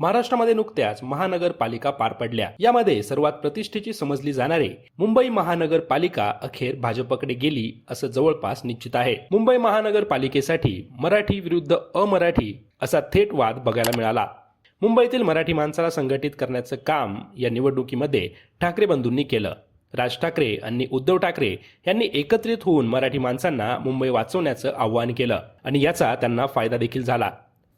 महाराष्ट्रामध्ये नुकत्याच महानगरपालिका पार पडल्या. यामध्ये सर्वात प्रतिष्ठेची समजली जाणारी मुंबई महानगरपालिका अखेर भाजपकडे गेली असं जवळपास निश्चित आहे. मुंबई महानगरपालिकेसाठी मराठी विरुद्ध अमराठी असा थेट वाद बघायला मिळाला. मुंबईतील मराठी माणसाला संघटित करण्याचं काम या निवडणुकीमध्ये ठाकरे बंधूंनी केलं. राज ठाकरे आणि उद्धव ठाकरे यांनी एकत्रित होऊन मराठी माणसांना मुंबई वाचवण्याचं आव्हान केलं आणि याचा त्यांना फायदा देखील झाला.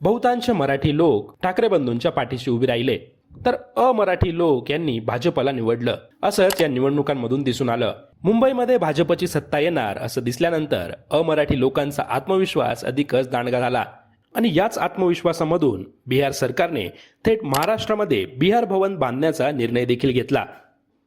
बहुतांश मराठी लोक ठाकरे बंधूंच्या पाठीशी उभे राहिले. तर अमराठी लोक यांनी भाजपला निवडलं. असंच या निवडणुकांमधून दिसून आलं. मुंबईमध्ये भाजपची सत्ता येणार असं दिसल्यानंतर अमराठी लोकांचा आत्मविश्वास अधिकच दांडगा झाला. आणि याच आत्मविश्वासामधून बिहार सरकारने थेट महाराष्ट्रामध्ये बिहार भवन बांधण्याचा निर्णय देखील घेतला.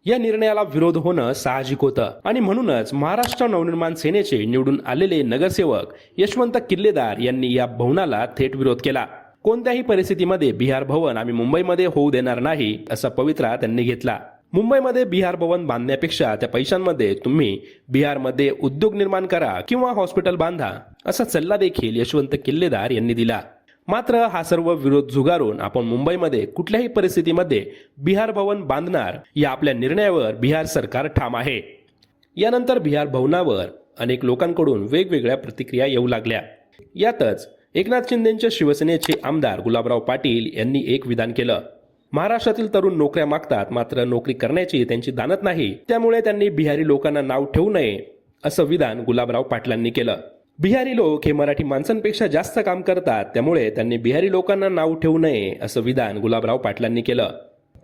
या निर्णयाला विरोध होणं साहजिक होतं. आणि म्हणूनच महाराष्ट्र नवनिर्माण सेनेचे निवडून आलेले नगरसेवक यशवंत किल्लेदार यांनी या भवनाला थेट विरोध केला. कोणत्याही परिस्थितीमध्ये बिहार भवन आम्ही मुंबईमध्ये होऊ देणार नाही असा पवित्रा त्यांनी घेतला. मुंबईमध्ये बिहार भवन बांधण्यापेक्षा त्या पैशांमध्ये तुम्ही बिहारमध्ये उद्योग निर्माण करा किंवा हॉस्पिटल बांधा असा सल्ला देखील यशवंत किल्लेदार यांनी दिला. मात्र हा सर्व विरोध झुगारून आपण मुंबईमध्ये कुठल्याही परिस्थितीमध्ये बिहार भवन बांधणार या आपल्या निर्णयावर बिहार सरकार ठाम आहे. यानंतर बिहार भवनावर अनेक लोकांकडून वेगवेगळ्या प्रतिक्रिया येऊ लागल्या. यातच एकनाथ शिंदेच्या शिवसेनेचे आमदार गुलाबराव पाटील यांनी एक विधान केलं. महाराष्ट्रातील तरुण नोकऱ्या मागतात मात्र नोकरी करण्याची त्यांची दानत नाही. त्यामुळे त्यांनी बिहारी लोकांना नाव ठेवू नये असं विधान गुलाबराव पाटलांनी केलं. बिहारी लोक हे मराठी माणसांपेक्षा जास्त काम करतात त्यामुळे त्यांनी बिहारी लोकांना नाव ठेवू नये असं विधान गुलाबराव पाटलांनी केलं.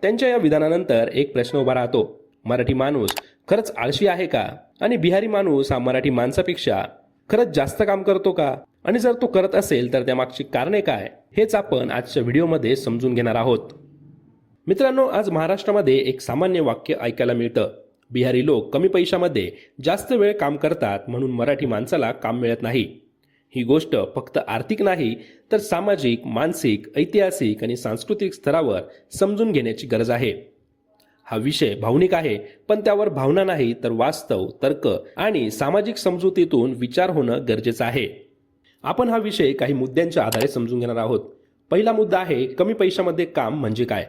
त्यांच्या या विधानानंतर एक प्रश्न उभा राहतो. मराठी माणूस खरंच आळशी आहे का? आणि बिहारी माणूस हा मराठी माणसापेक्षा खरंच जास्त काम करतो का? आणि जर तो करत असेल तर त्यामागची कारणे काय? हेच आपण आजच्या व्हिडिओमध्ये समजून घेणार आहोत. मित्रांनो आज महाराष्ट्रामध्ये एक सामान्य वाक्य ऐकायला मिळतं. बिहारी लोक कमी पैशामध्ये जास्त वेळ काम करतात म्हणून मराठी माणसाला काम मिळत नाही. ही गोष्ट फक्त आर्थिक नाही तर सामाजिक मानसिक ऐतिहासिक आणि सांस्कृतिक स्तरावर समजून घेण्याची गरज आहे. हा विषय भावनिक आहे पण त्यावर भावना नाही तर वास्तव तर्क आणि सामाजिक समजुतीतून विचार होणं गरजेचं आहे. आपण हा विषय काही मुद्द्यांच्या आधारे समजून घेणार आहोत. पहिला मुद्दा आहे कमी पैशामध्ये काम म्हणजे काय?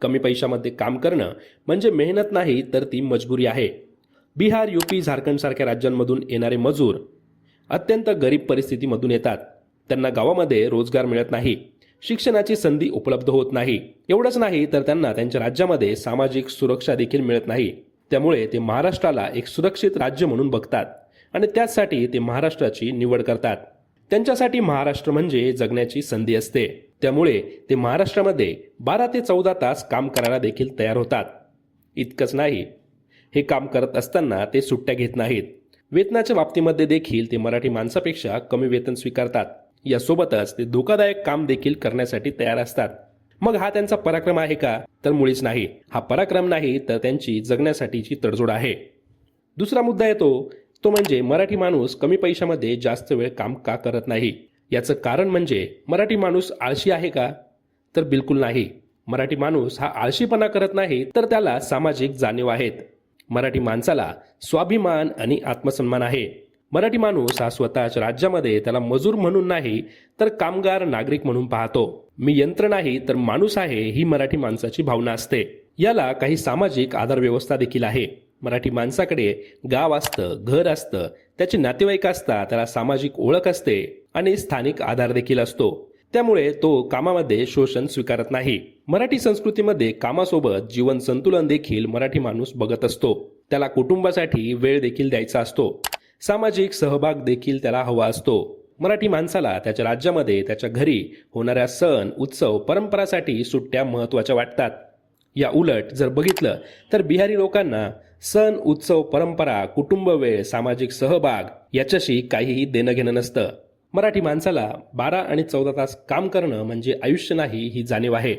कमी पैशामध्ये काम करणं म्हणजे मेहनत नाही तर ती मजबुरी आहे. बिहार युपी झारखंडसारख्या राज्यांमधून येणारे मजूर अत्यंत गरीब परिस्थितीमधून येतात. त्यांना गावामध्ये रोजगार मिळत नाही. शिक्षणाची संधी उपलब्ध होत नाही. एवढंच नाही तर त्यांना त्यांच्या राज्यामध्ये सामाजिक सुरक्षा देखील मिळत नाही. त्यामुळे ते महाराष्ट्राला एक सुरक्षित राज्य म्हणून बघतात आणि त्याचसाठी ते महाराष्ट्राची निवड करतात. त्यांच्यासाठी महाराष्ट्र म्हणजे जगण्याची संधी असते. त्यामुळे ते महाराष्ट्रामध्ये बारा ते चौदा तास काम करायला देखील तयार होतात. इतकंच नाही हे काम करत असताना ते सुट्ट्या घेत नाहीत. वेतनाच्या बाबतीमध्ये देखील ते मराठी माणसापेक्षा कमी वेतन स्वीकारतात. यासोबतच ते धोकादायक काम देखील करण्यासाठी तयार असतात. मग हा त्यांचा पराक्रम आहे का? तर मुळीच नाही. हा पराक्रम नाही तर त्यांची जगण्यासाठीची तडजोड आहे. दुसरा मुद्दा येतो तो म्हणजे मराठी माणूस कमी पैशामध्ये जास्त वेळ काम का करत नाही? याचं कारण म्हणजे मराठी माणूस आळशी आहे का? तर बिलकुल नाही. मराठी माणूस हा आळशीपणा करत नाही तर त्याला सामाजिक जाणीव आहेत. मराठी माणसाला स्वाभिमान आणि आत्मसन्मान आहे. मराठी माणूस हा स्वतःच्या राज्यामध्ये त्याला मजूर म्हणून नाही तर कामगार नागरिक म्हणून पाहतो. मी यंत्र नाही तर माणूस आहे ही मराठी माणसाची भावना असते. याला काही सामाजिक आधार व्यवस्था देखील आहे. मराठी माणसाकडे गाव असतं घर असतं त्याचे नातेवाईक असतात त्याला सामाजिक ओळख असते आणि स्थानिक आधार देखील असतो. त्यामुळे तो कामामध्ये शोषण स्वीकारत नाही. मराठी संस्कृतीमध्ये कामासोबत जीवन संतुलन देखील मराठी माणूस बघत असतो. त्याला कुटुंबासाठी वेळ देखील द्यायचा असतो. सामाजिक सहभाग देखील त्याला हवा असतो. मराठी माणसाला त्याच्या राज्यामध्ये त्याच्या घरी होणाऱ्या सण उत्सव परंपरासाठी सुट्ट्या महत्त्वाच्या वाटतात. या उलट जर बघितलं तर बिहारी लोकांना सण उत्सव परंपरा कुटुंब वेळ सामाजिक सहभाग याच्याशी काहीही देणं घेणं नसतं. मराठी माणसाला बारा आणि चौदा तास काम करणं म्हणजे आयुष्य नाही ही जाणीव आहे.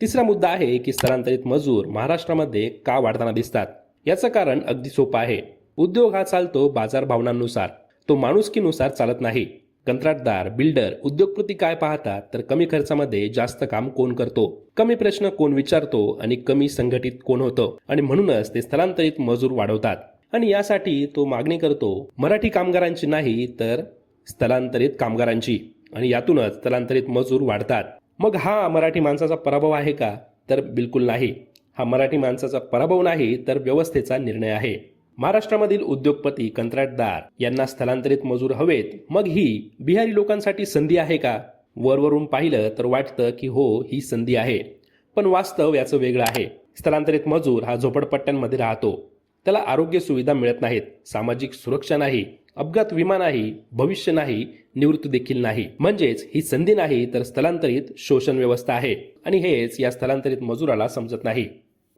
तिसरा मुद्दा आहे की स्थलांतरित मजूर महाराष्ट्रामध्ये का वाढताना दिसतात? याचं कारण अगदी सोपं आहे. उद्योग हा चालतो बाजार भावनांनुसार तो माणुसकीनुसार चालत नाही. कंत्राटदार बिल्डर उद्योगपती काय पाहतात तर कमी खर्चामध्ये जास्त काम कोण करतो? कमी प्रश्न कोण विचारतो आणि कमी संघटित कोण होतं? आणि म्हणूनच ते स्थलांतरित मजूर वाढवतात. आणि यासाठी तो मागणी करतो मराठी कामगारांची नाही तर स्थलांतरित कामगारांची. आणि यातूनच स्थलांतरित मजूर वाढतात. मग हा मराठी माणसाचा पराभव आहे का? तर बिलकुल नाही. हा मराठी माणसाचा पराभव नाही तर व्यवस्थेचा निर्णय आहे. महाराष्ट्रामधील उद्योगपती कंत्राटदार यांना स्थलांतरित मजूर हवेत. मग ही बिहारी लोकांसाठी संधी आहे का? वरवरून पाहिलं तर वाटतं की हो ही संधी आहे. पण वास्तव याचं वेगळं आहे. स्थलांतरित मजूर हा झोपडपट्ट्यांमध्ये राहतो. त्याला आरोग्य सुविधा मिळत नाहीत सामाजिक सुरक्षा नाही अपघात विमा नाही भविष्य नाही निवृत्ती देखील नाही. म्हणजेच ही संधी नाही तर स्थलांतरित शोषण व्यवस्था आहे. आणि हेच या स्थलांतरित मजुराला समजत नाही.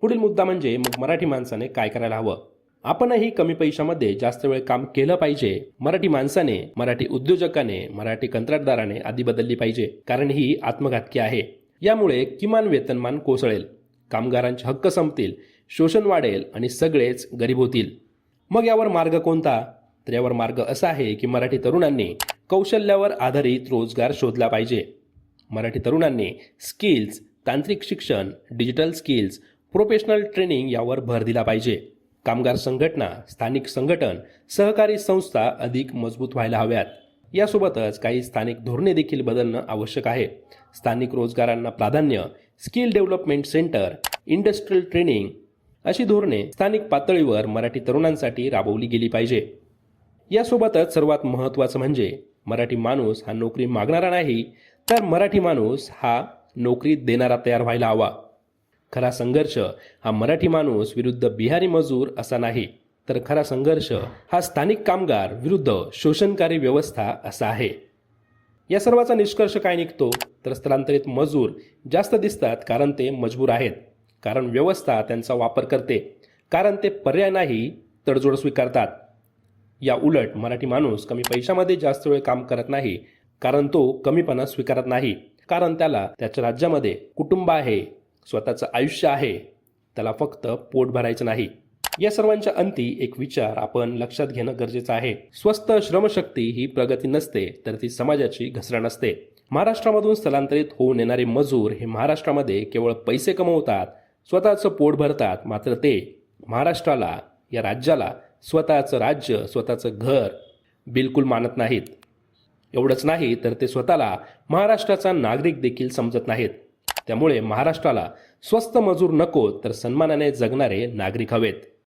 पुढील मुद्दा म्हणजे मग मराठी माणसाने काय करायला हवं? आपणही कमी पैशामध्ये जास्त वेळ काम केलं पाहिजे. मराठी माणसाने मराठी उद्योजकाने मराठी कंत्राटदाराने आधी बदलली पाहिजे कारण ही आत्मघातकी आहे. यामुळे किमान वेतनमान कोसळेल. कामगारांचे हक्क संपतील शोषण वाढेल आणि सगळेच गरीब होतील. मग यावर मार्ग कोणता? तर यावर मार्ग असा आहे की मराठी तरुणांनी कौशल्यावर आधारित रोजगार शोधला पाहिजे. मराठी तरुणांनी स्किल्स तांत्रिक शिक्षण डिजिटल स्किल्स प्रोफेशनल ट्रेनिंग यावर भर दिला पाहिजे. कामगार संघटना स्थानिक संघटन सहकारी संस्था अधिक मजबूत व्हायला हव्यात. यासोबतच काही स्थानिक धोरणे देखील बदलणं आवश्यक आहे. स्थानिक रोजगारांना प्राधान्य skill development centre industrial training अशी धोरणे स्थानिक पातळीवर मराठी तरुणांसाठी राबवली गेली पाहिजे. यासोबतच सर्वात महत्त्वाचं म्हणजे मराठी माणूस हा नोकरी मागणारा नाही तर मराठी माणूस हा नोकरी देणारा तयार व्हायला हवा. खरा संघर्ष हा मराठी माणूस विरुद्ध बिहारी मजूर असा नाही. तर खरा संघर्ष हा स्थानिक कामगार विरुद्ध शोषणकारी व्यवस्था असा आहे. या सर्वाचा निष्कर्ष काय निघतो? तर स्थलांतरित मजूर जास्त दिसतात कारण ते मजबूर आहेत. कारण व्यवस्था त्यांचा वापर करते. कारण ते पर्याय नाही तडजोड स्वीकारतात. या उलट मराठी माणूस कमी पैशामध्ये जास्त वेळ काम करत नाही. कारण तो कमीपणा स्वीकारत नाही. कारण त्याला त्याच्या राज्यामध्ये कुटुंब आहे. स्वतःचं आयुष्य आहे त्याला फक्त पोट भरायचं नाही. या सर्वांच्या अंती एक विचार आपण लक्षात घेणं गरजेचं आहे. स्वस्त श्रमशक्ती ही प्रगती नसते तर ती समाजाची घसरण असते. महाराष्ट्रामधून स्थलांतरित होऊन येणारे मजूर हे महाराष्ट्रामध्ये केवळ पैसे कमवतात स्वतःचं पोट भरतात मात्र ते महाराष्ट्राला या राज्याला स्वतःचं राज्य स्वतःचं घर बिलकुल मानत नाहीत. एवढंच नाही तर ते स्वतःला महाराष्ट्राचा नागरिक देखील समजत नाहीत. त्यामुळे महाराष्ट्राला स्वस्त मजूर नको तर सन्मानाने जगणारे नागरिक हवेत.